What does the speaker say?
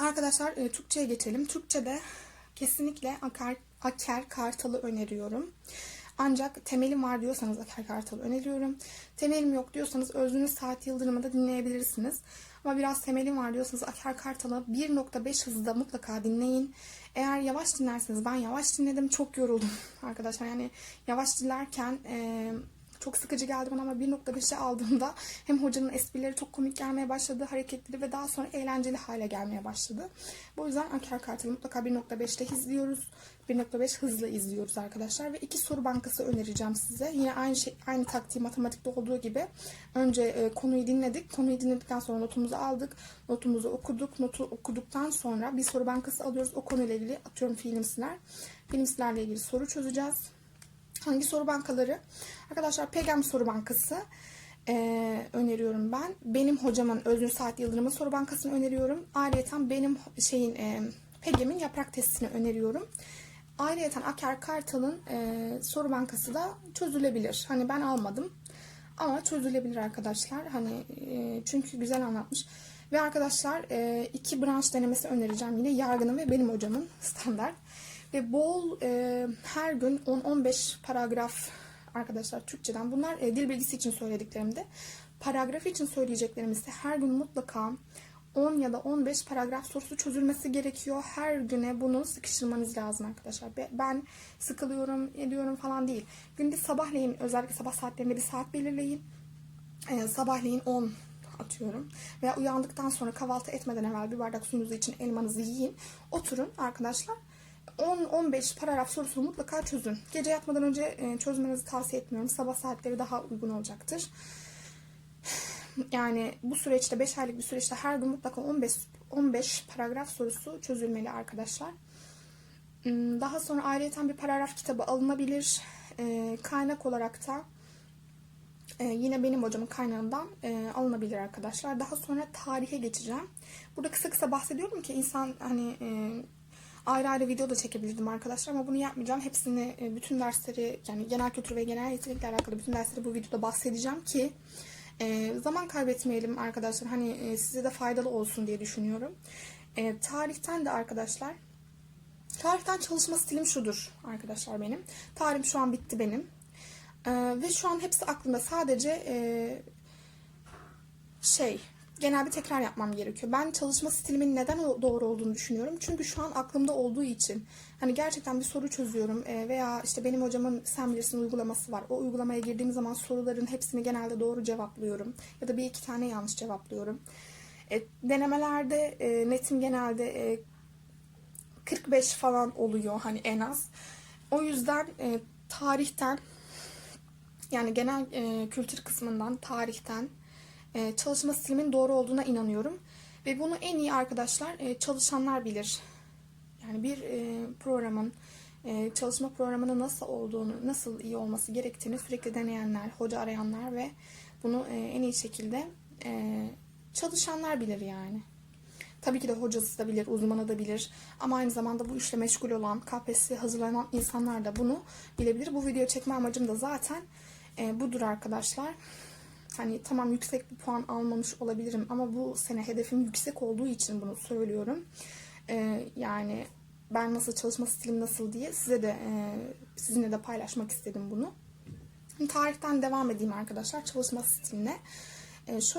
Arkadaşlar e, Türkçe'ye geçelim. Türkçe'de kesinlikle Aker, Aker Kartal'ı öneriyorum. Ancak temelim var diyorsanız Aker Kartal'ı öneriyorum. Temelim yok diyorsanız Özünüz Saat Yıldırım'ı da dinleyebilirsiniz. Ama biraz temelim var diyorsanız Aker Kartal'ı 1.5 hızda mutlaka dinleyin. Eğer yavaş dinlerseniz ben yavaş dinledim çok yoruldum arkadaşlar. Yani yavaş dinlerken e, çok sıkıcı geldi bana ama 1.5'e aldığımda hem hocanın esprileri çok komik gelmeye başladı, hareketleri ve daha sonra eğlenceli hale gelmeye başladı. Bu yüzden Aker Kartal'ı mutlaka 1.5'te izliyoruz. 1.5 hızlı izliyoruz arkadaşlar ve iki soru bankası önereceğim size. Yine aynı şey aynı taktiği matematikte olduğu gibi önce e, konuyu dinledik. Konuyu dinledikten sonra notumuzu aldık. Notumuzu okuduk. Notu okuduktan sonra bir soru bankası alıyoruz. O konuyla ilgili atıyorum filmsler. Filmslerle ilgili soru çözeceğiz. Hangi soru bankaları? Arkadaşlar Pegam Soru Bankası e, öneriyorum ben. Benim hocamın Özgür Saat Yıldırım'ın soru bankasını öneriyorum. Ayrıca benim şeyin e, Pegem'in yaprak testini öneriyorum. Ayrıca Aker Kartal'ın e, soru bankası da çözülebilir. Hani ben almadım ama çözülebilir arkadaşlar. Hani e, çünkü güzel anlatmış. Ve arkadaşlar e, iki branş denemesi önereceğim yine yargının ve benim hocamın standart. Ve bol e, her gün 10-15 paragraf arkadaşlar Türkçeden. Bunlar e, dil bilgisi için söylediklerimde. Paragraf için söyleyeceklerim ise her gün mutlaka 10 ya da 15 paragraf sorusu çözülmesi gerekiyor. Her güne bunu sıkıştırmanız lazım arkadaşlar. Ben sıkılıyorum, ediyorum falan değil. Günde sabahleyin, özellikle sabah saatlerinde bir saat belirleyin. Ee, sabahleyin 10 atıyorum. Veya uyandıktan sonra kahvaltı etmeden evvel bir bardak suyunuzu için elmanızı yiyin. Oturun arkadaşlar. 10-15 paragraf sorusunu mutlaka çözün. Gece yatmadan önce e, çözmenizi tavsiye etmiyorum. Sabah saatleri daha uygun olacaktır. Yani bu süreçte 5 aylık bir süreçte her gün mutlaka 15 15 paragraf sorusu çözülmeli arkadaşlar. Hmm, Daha sonra ayrıca bir paragraf kitabı alınabilir. E, kaynak olarak da e, yine benim hocamın kaynağından alınabilir arkadaşlar. Daha sonra tarihe geçeceğim. Burada kısa kısa bahsediyorum ki insan hani ayrı ayrı video da çekebilirdim arkadaşlar ama bunu yapmayacağım. Hepsini e, bütün dersleri yani genel kültür ve genel yetenekle alakalı bütün dersleri bu videoda bahsedeceğim ki e, zaman kaybetmeyelim arkadaşlar. Hani e, size de faydalı olsun diye düşünüyorum. Tarihten de arkadaşlar tarihten çalışma stilim şudur arkadaşlar benim. Tarihim şu an bitti benim. Ve şu an hepsi aklımda. Sadece şey genel bir tekrar yapmam gerekiyor. Ben çalışma stilimin neden doğru olduğunu düşünüyorum. Çünkü şu an aklımda olduğu için. Hani gerçekten bir soru çözüyorum e, veya işte benim hocamın sen bilirsin uygulaması var. O uygulamaya girdiğim zaman soruların hepsini genelde doğru cevaplıyorum. Ya da bir iki tane yanlış cevaplıyorum. E, denemelerde e, netim genelde e, 45 falan oluyor hani en az. O yüzden tarihten yani genel e, kültür kısmından, tarihten e, çalışma stilimin doğru olduğuna inanıyorum. Ve bunu en iyi arkadaşlar e, çalışanlar bilir. Yani bir e, programın çalışma programının nasıl olduğunu, nasıl iyi olması gerektiğini sürekli deneyenler, hoca arayanlar ve bunu en iyi şekilde çalışanlar bilir yani. Tabii ki de hocası da bilir, uzmanı da bilir. Ama aynı zamanda bu işle meşgul olan, KPSS hazırlanan insanlar da bunu bilebilir. Bu video çekme amacım da zaten e, budur arkadaşlar. Hani tamam yüksek bir puan almamış olabilirim ama bu sene hedefim yüksek olduğu için bunu söylüyorum. E, yani ben nasıl çalışma stilim nasıl diye size de e, sizinle de paylaşmak istedim bunu. Tarihten devam edeyim arkadaşlar çalışma stiline. E, şöyle